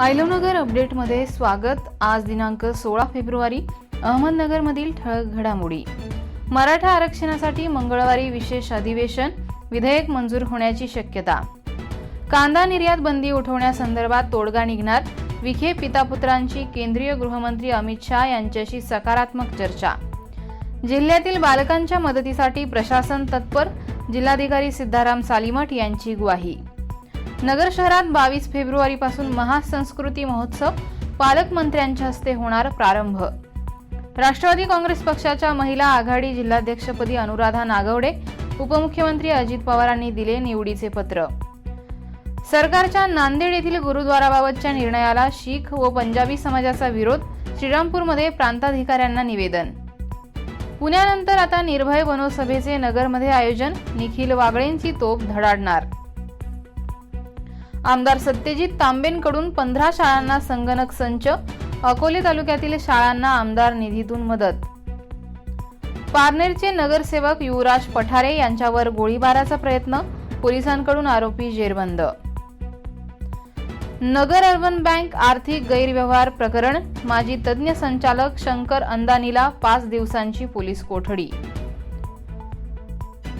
आयलोनगर अपडेटमध्ये स्वागत. आज दिनांक सोळा फेब्रुवारी अहमदनगरमधील ठळक घडामोडी. मराठा आरक्षणासाठी मंगळवारी विशेष अधिवेशन विधेयक मंजूर होण्याची शक्यता. कांदा निर्यात बंदी उठवण्यासंदर्भात तोडगा निघणार विखे पितापुत्रांची केंद्रीय गृहमंत्री अमित शहा यांच्याशी सकारात्मक चर्चा. जिल्ह्यातील बालकांच्या मदतीसाठी प्रशासन तत्पर जिल्हाधिकारी सिद्धाराम सालिमठ यांची ग्वाही. नगर शहरात बावीस फेब्रुवारीपासून महासंस्कृती महोत्सव पालकमंत्र्यांच्या हस्ते होणार प्रारंभ. राष्ट्रवादी काँग्रेस पक्षाच्या महिला आघाडी जिल्हाध्यक्षपदी अनुराधा नागवडे उपमुख्यमंत्री अजित पवारांनी दिले निवडीचे पत्र. सरकारच्या नांदेड येथील गुरुद्वाराबाबतच्या निर्णयाला शीख व पंजाबी समाजाचा विरोध श्रीरामपूरमध्ये प्रांताधिकाऱ्यांना निवेदन. पुण्यानंतर आता निर्भय वनोसभेचे नगरमध्ये आयोजन निखिल वागळेंची तोप धडाडणार. आमदार सत्यजित तांबेंकडून पंधरा शाळांना संगणक संच अकोले तालुक्यातील शाळांना आमदार निधीतून मदत. पारनेरचे नगरसेवक युवराज पठारे यांच्यावर गोळीबाराचा प्रयत्न पोलिसांकडून आरोपी जेरबंद. नगर अर्बन बँक आर्थिक गैरव्यवहार प्रकरण माजी तज्ज्ञ संचालक शंकर अंदानीला पाच दिवसांची पोलीस कोठडी.